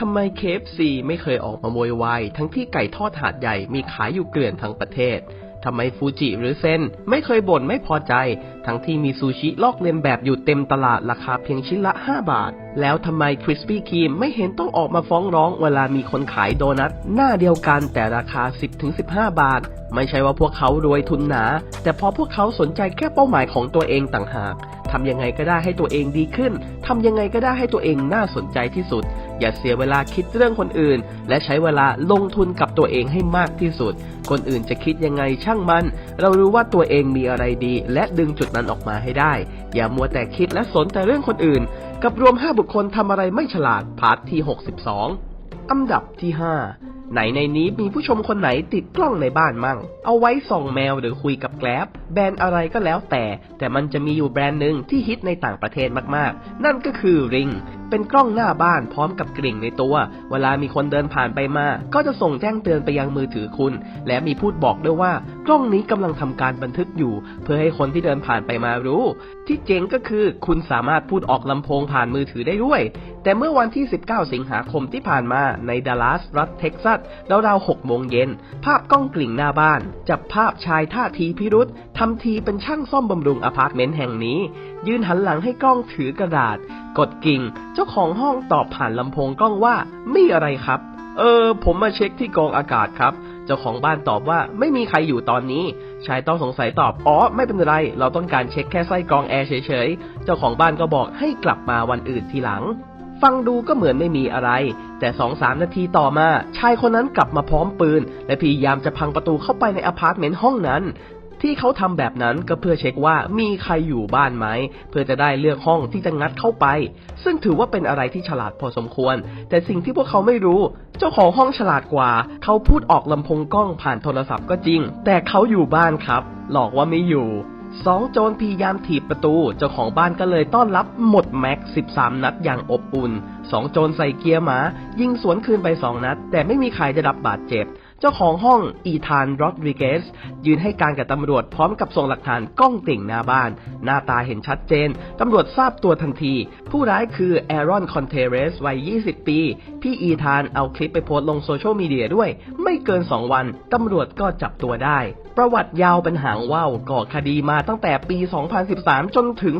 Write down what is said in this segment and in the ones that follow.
ทำไมเคฟซีไม่เคยออกมาโวยวายทั้งที่ไก่ทอดหาดใหญ่มีขายอยู่เกลื่อนทั้งประเทศทำไมฟูจิหรือเซนไม่เคยบ่นไม่พอใจ ทั้งที่มีซูชิลอกเลียนแบบอยู่เต็มตลาดราคาเพียงชิ้นละ 5 บาท แล้วทำไมคริสปี้ครีมไม่เห็นต้องออกมาฟ้องร้องเวลามีคนขายโดนัทหน้าเดียวกันแต่ราคา 10-15 บาท ไม่ใช่ว่าพวกเขารวยทุนหนา แต่พอพวกเขาสนใจแค่เป้าหมายของตัวเองต่างหากทำยังไงก็ได้ให้ตัวเองดีขึ้น ทำยังไงก็ได้ให้ตัวเองน่าสนใจที่สุด อย่าเสียเวลาคิดเรื่องคนอื่น และใช้เวลาลงทุนกับตัวเองให้มากที่สุด คนอื่นจะคิดยังไงช่างมัน เรารู้ว่าตัวเองมีอะไรดี และดึงจุดนั้นออกมาให้ได้ อย่ามัวแต่คิดและสนแต่เรื่องคนอื่น กับรวม 5 บุคคลทำอะไรไม่ฉลาดพาร์ทที่ 62 อันดับที่ 5 ไหนในนี้มีผู้ชมคนไหนติดกล้องในบ้านมั่ง เอาไว้ส่องแมวหรือคุยกับแกล็บแบรนด์อะไรก็แล้วแต่ แต่มันจะมีอยู่แบรนด์หนึ่งที่ฮิตในต่างประเทศมากๆ นั่นก็คือ Ring เป็นกล้องหน้าบ้านพร้อมกับกริ่งในตัว เวลามีคนเดินผ่านไปมา ก็จะส่งแจ้งเตือนไปยังมือถือคุณ และมีพูดบอกด้วยว่า กล้องนี้กำลังทำการบันทึกอยู่ เพื่อให้คนที่เดินผ่านไปมารู้ ที่เจ๋งก็คือคุณสามารถพูดออกลำโพงผ่านมือถือได้ด้วย แต่เมื่อวันที่ 19 สิงหาคมที่ผ่านมาในดัลลัสรัฐเท็กซัสราวๆ6โมงเย็น ภาพกล้องกลิ่งหน้าบ้าน จับภาพชายท่าทีพิรุษทำทีเป็นช่างซ่อมบำรุงอพาร์ตเมนต์แห่งนี้ ยืนหันหลังให้กล้องถือกระดาษ กดกิ่งเจ้าของห้องตอบผ่านลำโพงกล้องว่าไม่อะไรครับ เออ ผมมาเช็คที่กองอากาศครับ เจ้าของบ้านตอบว่าไม่มีใครอยู่ตอนนี้ ชายต้องสงสัยตอบ อ๋อ ไม่เป็นไร เราต้องการเช็คแค่ไส้กรองแอร์เฉยๆ เจ้าของบ้านก็บอกให้กลับมาวันอื่นทีหลัง ฟังดูก็เหมือนไม่มีอะไร แต่สองสามนาทีต่อมา ชายคนนั้นกลับมาพร้อมปืน และพยายามจะพังประตูเข้าไปในอพาร์ตเมนต์ห้องนั้น ที่เขาทำแบบนั้นก็เพื่อเช็คว่ามีใครอยู่บ้านไหม เพื่อจะได้เลือกห้องที่จะงัดเข้าไป ซึ่งถือว่าเป็นอะไรที่ฉลาดพอสมควร แต่สิ่งที่พวกเขาไม่รู้ เจ้าของห้องฉลาดกว่า เขาพูดออกลำโพงกล้องผ่านโทรศัพท์ก็จริง แต่เขาอยู่บ้านครับ หลอกว่าไม่อยู่สองโจรพยายามถีบประตู เจ้าของบ้านก็เลยต้อนรับหมดแม็ก 13 นัดอย่างอบอุ่นสองโจรใส่เกียร์หมา ยิงสวนคืนไปสองนัด แต่ไม่มีใครได้รับบาดเจ็บ เจ้าของห้องอีธานโรดริเกสยืนให้การกับตำรวจพร้อมกับส่งหลักฐานกล้องติ่งหน้าบ้าน หน้าตาเห็นชัดเจน ตำรวจทราบตัวทันที ผู้ร้ายคือแอรอนคอนเทเรสวัย 20 ปี พี่อีธานเอาคลิปไปโพสต์ลงโซเชียลมีเดียด้วย ไม่เกิน 2 วัน ตำรวจก็จับตัวได้ ประวัติยาวเป็นหางว่าวก่อคดีมาตั้งแต่ปี 2013 จนถึง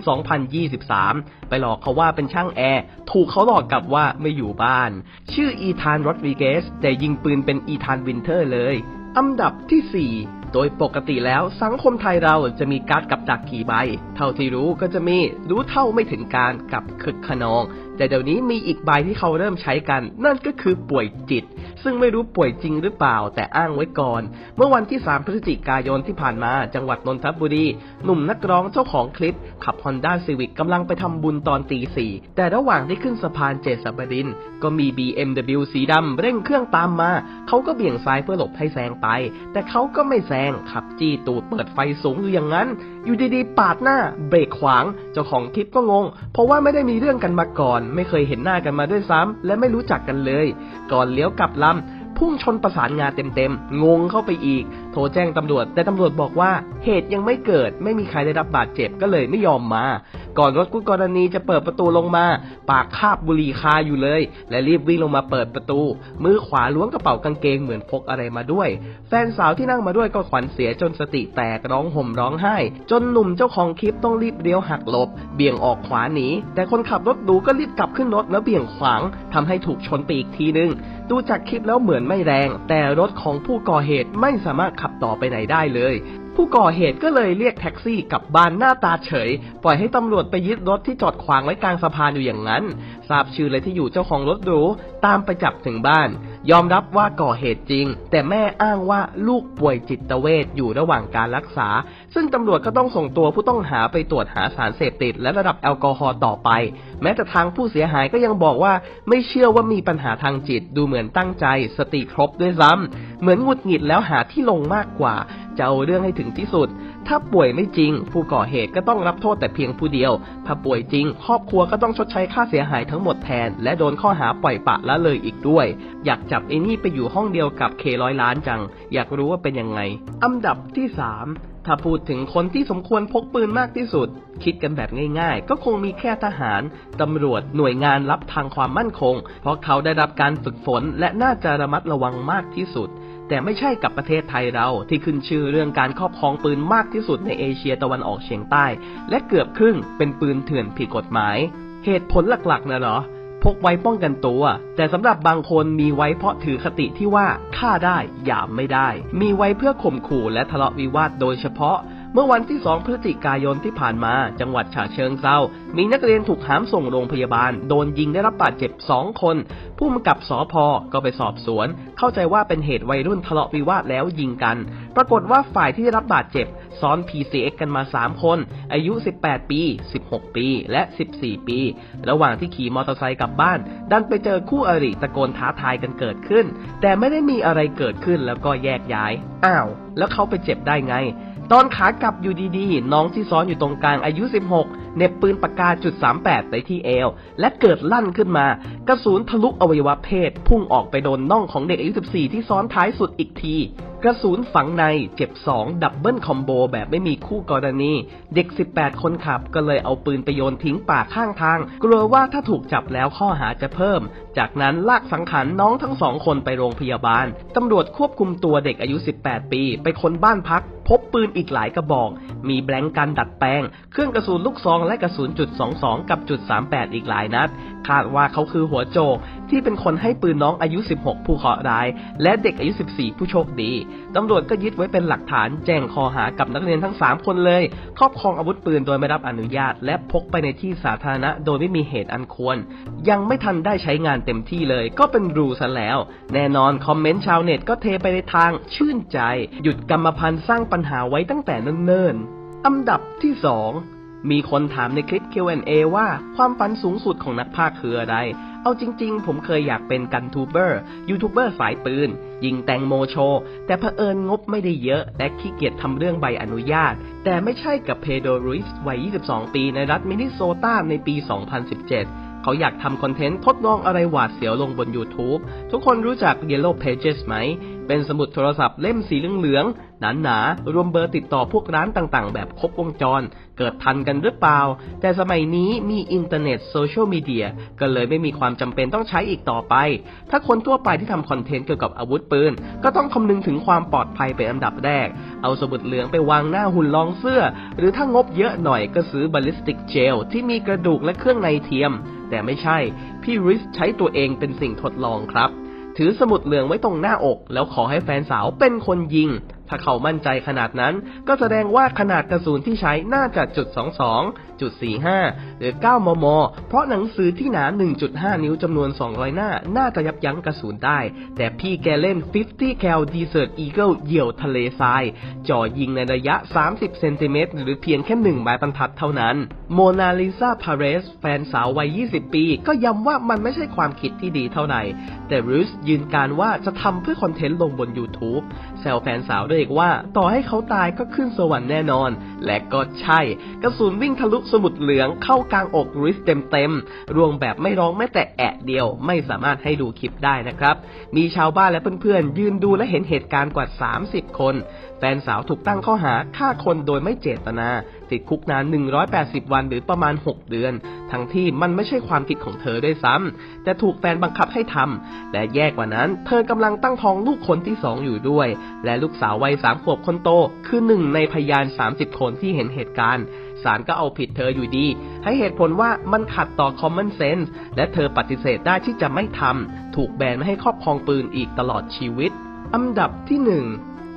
2023 ไปหลอกเขาว่าเป็นช่างแอร์ ถูกเขาหลอกกลับว่าไม่อยู่บ้าน ชื่ออีธานโรดริเกสแต่ยิงปืนเป็นอีธานวินเทอร์เลย อันดับที่ 4 โดยปกติแล้วสังคมไทยเราจะมีการ์ดกับดักกี่ใบ เท่าที่รู้ก็จะมีรู้เท่าไม่ถึงการกับคึกขนอง แต่เดี๋ยวนี้มีอีกใบที่เขาเริ่มใช้กัน นั่นก็คือป่วยจิต ซึ่งไม่รู้ป่วยจริงหรือเปล่าแต่อ้างไว้ก่อน เมื่อวันที่ 3 พฤศจิกายนที่ผ่านมาจังหวัดนนทบุรี หนุ่มนักร้องเจ้าของคลิป ขับ Honda Civic กำลังไปทำบุญตอนตีสี่แต่ระหว่างที่ขึ้นสะพานเจษบดิน ก็มี BMW สีดำเร่งเครื่องตามมา เขาก็เบี่ยงซ้ายเพื่อหลบให้แซงไป แต่เขาก็ไม่แซงขับจี้ตูดเปิดไฟสูงอยู่อย่างนั้น อยู่ดีๆ ปาดหน้า เบรกขวาง เจ้าของคลิปก็งง เพราะว่าไม่ได้มีเรื่องกันมาก่อน ไม่เคยเห็นหน้ากันมาด้วยซ้ำและไม่รู้จักกันเลย ก่อนเลี้ยวกลับลำพุ่งชนประสานงานเต็มๆ งงเข้าไปอีก โทรแจ้งตำรวจ แต่ตำรวจบอกว่าเหตุยังไม่เกิด ไม่มีใครได้รับบาดเจ็บก็เลยไม่ยอมมา ก่อนรถกู้กรณีจะเปิดประตูลงมา ปากคาบบุหรี่คาอยู่เลย และรีบวิ่งลงมาเปิดประตู มือขวาล้วงกระเป๋ากางเกงเหมือนพกอะไรมาด้วย แฟนสาวที่นั่งมาด้วยก็ขวัญเสียจนสติแตกร้องห่มร้องไห้ จนหนุ่มเจ้าของคลิปต้องรีบเลี้ยวหักหลบ เบี่ยงออกขวาหนี แต่คนขับรถดูก็รีบกลับขึ้นรถแล้วเบี่ยงขวางทำให้ถูกชนไปอีกทีนึง ดูจากคลิปแล้วเหมือนไม่แรง แต่รถของผู้ก่อเหตุไม่สามารถขับต่อไปไหนได้เลย ผู้ก่อเหตุก็เลยเรียกแท็กซี่กลับบ้านหน้าตาเฉย ปล่อยให้ตำรวจไปยึดรถที่จอดขวางไว้กลางสะพานอยู่อย่างนั้น ทราบชื่อเลยที่อยู่เจ้าของรถหรูตามไปจับถึงบ้าน ยอมรับว่าก่อเหตุจริง แต่แม่อ้างว่าลูกป่วยจิตเวชอยู่ระหว่างการรักษา ซึ่งตำรวจก็ต้องส่งตัวผู้ต้องหาไปตรวจหาสารเสพติด และระดับแอลกอฮอล์ต่อไป แม้แต่ทางผู้เสียหายก็ยังบอกว่าไม่เชื่อว่ามีปัญหาทางจิตดูเหมือนตั้งใจ สติครบด้วยซ้ำเหมือนหงุดหงิดแล้วหาที่ลงมากกว่า จะเอาเรื่องให้ถึงที่สุด ถ้าป่วยไม่จริง ผู้ก่อเหตุก็ต้องรับโทษแต่เพียงผู้เดียว ถ้าป่วยจริง ครอบครัวก็ต้องชดใช้ค่าเสียหายทั้งหมดแทน และโดนข้อหาปล่อยปะละเลยอีกด้วย อยากจับไอ้นี่ไปอยู่ห้องเดียวกับเคร้อยล้านจัง อยากรู้ว่าเป็นยังไง อันดับที่ 3ถ้าพูดถึงคนที่สมควรพกปืนมากที่สุด คิดกันแบบง่ายๆ ก็คงมีแค่ทหาร ตำรวจหน่วยงานรับทางความมั่นคง เพราะเขาได้รับการฝึกฝนและน่าจะระมัดระวังมากที่สุด แต่ไม่ใช่กับประเทศไทยเราที่ขึ้นชื่อเรื่องการครอบครองปืนมากที่สุดในเอเชียตะวันออกเฉียงใต้ และเกือบครึ่งเป็นปืนเถื่อนผิดกฎหมาย เหตุผลหลักๆนะเหรอพกไว้ป้องกันตัว แต่สำหรับบางคนมีไว้เพราะถือคติที่ว่าฆ่าได้หยามไม่ได้ มีไว้เพื่อข่มขู่และทะเลาะวิวาทโดยเฉพาะ เมื่อวันที่ 2 พฤศจิกายนที่ผ่านมา จังหวัดฉะเชิงเซามีนักเรียนถูกหามส่งโรงพยาบาล โดนยิงได้รับบาดเจ็บ 2 คน ผู้กำกับสอพอก็ไปสอบสวน เข้าใจว่าเป็นเหตุวัยรุ่นทะเลาะวิวาทแล้วยิงกัน ปรากฏว่าฝ่ายที่ได้รับบาดเจ็บ ซ้อน PCX กันมา 3 คน อายุ 18 ปี 16 ปี และ 14 ปี ระหว่างที่ขี่มอเตอร์ไซค์กลับบ้าน ดันไปเจอคู่อริตะโกนท้าทายกันเกิดขึ้น แต่ไม่ได้มีอะไรเกิดขึ้นแล้วก็แยกย้าย อ้าว แล้วเขาไปเจ็บได้ไง ตอนขากลับอยู่ดีๆ น้องที่ซ้อนอยู่ตรงกลางอายุ 16 เน็บปืนปากกาจุด38ไปที่เอว และเกิดลั่นขึ้นมา กระสุนทะลุอวัยวะเพศ พุ่งออกไปโดนน่องของเด็กอายุ 14 ที่ซ้อนท้ายสุดอีกที กระสุนฝังในเจ็บ 2 ดับเบิลคอมโบแบบไม่มีคู่กรณี เด็ก 18 คนขับก็เลยเอาปืนไปโยนทิ้งป่าข้างทาง กลัวว่าถ้าถูกจับแล้วข้อหาจะเพิ่ม จากนั้นลากสังขารน้องทั้งสองคนไปโรงพยาบาลตำรวจควบคุมตัวเด็กอายุ 18 ปี ไปค้นบ้านพัก พบปืนอีกหลายกระบอกมีแบงก์กันดัดแปลง เครื่องกระสุนลูกซองและกระสุนจุด22 กับจุด38 อีกหลายนัด คาดว่าเขาคือหัวโจก ที่เป็นคนให้ปืนน้องอายุ 16 ผู้เคราะห์ร้าย และเด็กอายุ 14 ผู้โชคดี ตำรวจก็ยึดไว้เป็นหลักฐานแจ้งข้อหากับนักเรียนทั้ง 3 คนเลย ครอบครองอาวุธปืนโดยไม่รับอนุญาต และพกไปในที่สาธารณะโดยไม่มีเหตุอันควร ยังไม่ทันได้ใช้งานเต็มที่เลย ก็เป็นรูซะแล้ว แน่นอนคอมเมนต์ชาวเน็ตก็เทไปในทางชื่นใจ หยุดกรรมพันธ์สร้างปัญหาไว้ตั้งแต่เนิ่นๆ อันดับที่2มีคนถามในคลิป Q&A ว่าความฝันสูงสุดของนักพากย์คืออะไร เอาจริงๆ ผมเคยอยากเป็นกันทูเบอร์ยูทูบเบอร์สายปืน ยิงแตงโมโชว์แต่เผอิญงบไม่ได้เยอะ และขี้เกียจทำเรื่องใบอนุญาต แต่ไม่ใช่กับเพโดรุสวัย 22 ปีในรัฐมินนิโซตาในปี 2017 เขาอยากทำคอนเทนต์ทดลองอะไรหวาดเสียวลงบน YouTube ทุกคนรู้จัก Yellow Pages ไหม เป็นสมุดโทรศัพท์เล่มสีเหลือง ๆหนาๆรวมเบอร์ติดต่อพวกร้านต่างๆ แบบครบวงจร เกิดทันกันหรือเปล่า แต่สมัยนี้มีอินเทอร์เน็ตโซเชียลมีเดียก็เลยไม่มีความจำเป็นต้องใช้อีกต่อไป ถ้าคนทั่วไปที่ทำคอนเทนต์เกี่ยวกับอาวุธปืน ก็ต้องคำนึงถึงความปลอดภัยเป็นอันดับแรก เอาสมุดเหลืองไปวางหน้าหุ่นรองเสื้อ หรือถ้างบเยอะหน่อยก็ซื้อบ a ลิสติกเจลที่มีกระดูกและเครื่องในเทียม แต่ไม่ใช่ พี่ริสใช้ตัวเองเป็นสิ่งทดลองครับถือสมุดเหลืองไว้ตรงหน้าอก แล้วขอให้แฟนสาวเป็นคนยิง ถ้าเขามั่นใจขนาดนั้น ก็แสดงว่าขนาดกระสุนที่ใช้น่าจะจุด 22 จุด 45 หรือ 9 มม เพราะหนังสือที่หนา 1.5 นิ้วจำนวน 200 หน้า น่าจะยับยั้งกระสุนได้ แต่พี่แกเล่น 50 cal Desert Eagle เหยี่ยวทะเลทราย จ่อยิงในระยะ 30 เซนติเมตรหรือเพียงแค่หนึ่งไม้บรรทัดเท่านั้น โมนาลิซาพาเรส แฟนสาววัย 20 ปี ก็ย้ำว่ามันไม่ใช่ความคิดที่ดีเท่าไหร่ แต่รูสยืนการว่าจะทำเพื่อคอนเทนต์ลงบน YouTube แซวแฟนสาวด้วยอีกว่า ต่อให้เขาตายก็ขึ้นสวรรค์แน่นอน และก็ใช่ กระสุนวิ่งทะลุสมุดเหลืองเข้ากลางอกริสเต็มๆรวงแบบไม่ร้องแม้แต่แอะเดียว ไม่สามารถให้ดูคลิปได้นะครับ มีชาวบ้านและเพื่อนๆ ยืนดูและเห็นเหตุการณ์กว่า 30 คน แฟนสาวถูกตั้งข้อหาฆ่าคนโดยไม่เจตนา ติดคุกนาน 180 วันหรือประมาณ 6 เดือน ทั้งที่มันไม่ใช่ความผิดของเธอด้วยซ้ำแต่ถูกแฟนบังคับให้ทำและแย่กว่านั้น เธอกำลังตั้งท้องลูกคนที่สองอยู่ด้วย และลูกสาววัยสามขวบคนโต คือหนึ่งในพยาน 30 คนที่เห็นเหตุการณ์ศาลก็เอาผิดเธออยู่ดี ให้เหตุผลว่ามันขัดต่อ common sense และเธอปฏิเสธได้ที่จะไม่ทำถูกแบนไม่ให้ครอบครองปืนอีกตลอดชีวิต อันดับที่หนึ่ง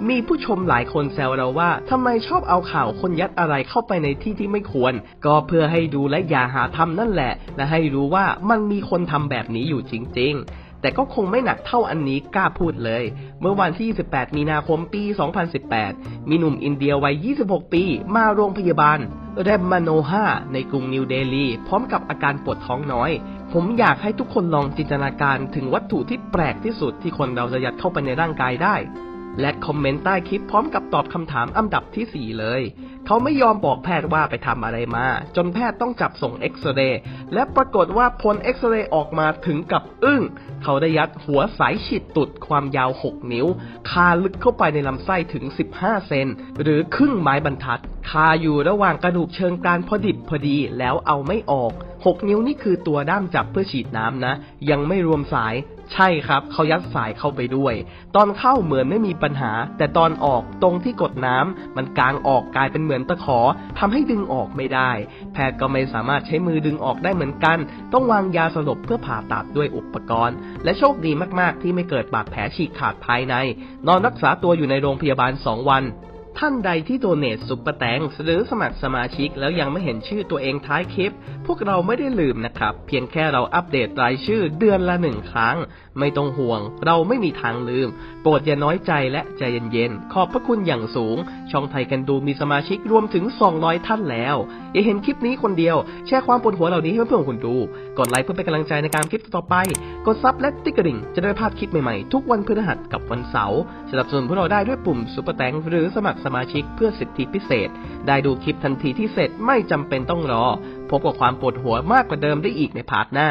มีผู้ชมหลายคนแซวเราว่าทำไมชอบเอาข่าวคนยัดอะไรเข้าไปในที่ที่ไม่ควร ก็เพื่อให้ดูและอย่าหาทำนั่นแหละ และให้รู้ว่ามันมีคนทำแบบนี้อยู่จริง ๆ แต่ก็คงไม่หนักเท่าอันนี้กล้าพูดเลย เมื่อวันที่ 28 มีนาคมปี 2018 มีหนุ่มอินเดียวัย 26 ปี มาโรงพยาบาลเรมมาโนฮาในกรุงนิวเดลี พร้อมกับอาการปวดท้องน้อย ผมอยากให้ทุกคนลองจินตนาการถึงวัตถุที่แปลกที่สุดที่คนเราจะยัดเข้าไปในร่างกายได้ และคอมเมนต์ใต้คลิปพร้อมกับตอบคำถามอันดับทีสี่ 4 เลย เขาไม่ยอมบอกแพทย์ว่าไปทำอะไรมา จนแพทย์ต้องจับส่งเอ็กซเรย์และปรากฏว่าผลเอ็กซเรย์ออกมาถึงกับอึ้ง เขาได้ยัดหัวสายฉีดตุดความยาว 6 นิ้ว คาลึกเข้าไปในลำไส้ถึง 15 เซนหรือครึ่งไม้บรรทัด คาอยู่ระหว่างกระดูกเชิงกรานพอดิบพอดีแล้วเอาไม่ออก 6 นิ้วนี่คือตัวด้ามจับเพื่อฉีดน้ำนะ ยังไม่รวมสายใช่ครับเขายัดสายเข้าไปด้วย ตอนเข้าเหมือนไม่มีปัญหา แต่ตอนออกตรงที่กดน้ำมันกลางออกกลายเป็นเหมือนตะขอทำให้ดึงออกไม่ได้ แพทย์ก็ไม่สามารถใช้มือดึงออกได้เหมือนกัน ต้องวางยาสลบเพื่อผ่าตัดด้วยอุปกรณ์ และโชคดีมากๆ ที่ไม่เกิดบาดแผลฉีกขาดภายใน นอนรักษาตัวอยู่ในโรงพยาบาล 2 วัน ท่านใดที่โดเนทซุปเปอร์แตงหรือสมัครสมาชิกแล้วยังไม่เห็นชื่อตัวเองท้ายคลิป พวกเราไม่ได้ลืมนะครับ เพียงแค่เราอัปเดตรายชื่อเดือนละหนึ่งครั้ง ไม่ต้องห่วง เราไม่มีทางลืม โปรดอย่าน้อยใจและใจเย็นๆ ขอบพระคุณอย่างสูง ช่องไทยกันดูมีสมาชิกรวมถึง 200 ท่านแล้ว อย่าเห็นคลิปนี้คนเดียว แชร์ความปวดหัวเหล่านี้ให้เพื่อนๆคุณดู กดไลค์เพื่อเป็นกำลังใจในการคลิปต่อไป กดซับและติ๊กกระดิ่งจะได้ไม่พลาดคลิปใหม่ๆทุกวันพฤหัสกับวันเสาร์สนับสนุนพวกเราได้ด้วยปุ่มซุปเปอร์แตงหรือสมัครสมาชิกเพื่อสิทธิพิเศษ ได้ดูคลิปทันทีที่เสร็จไม่จำเป็นต้องรอ พบกับความปวดหัวมากกว่าเดิมได้อีกในพาร์ทหน้า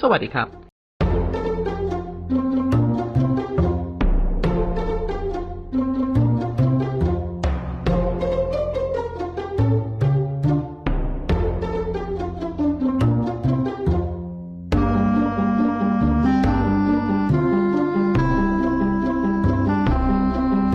สวัสดีครับ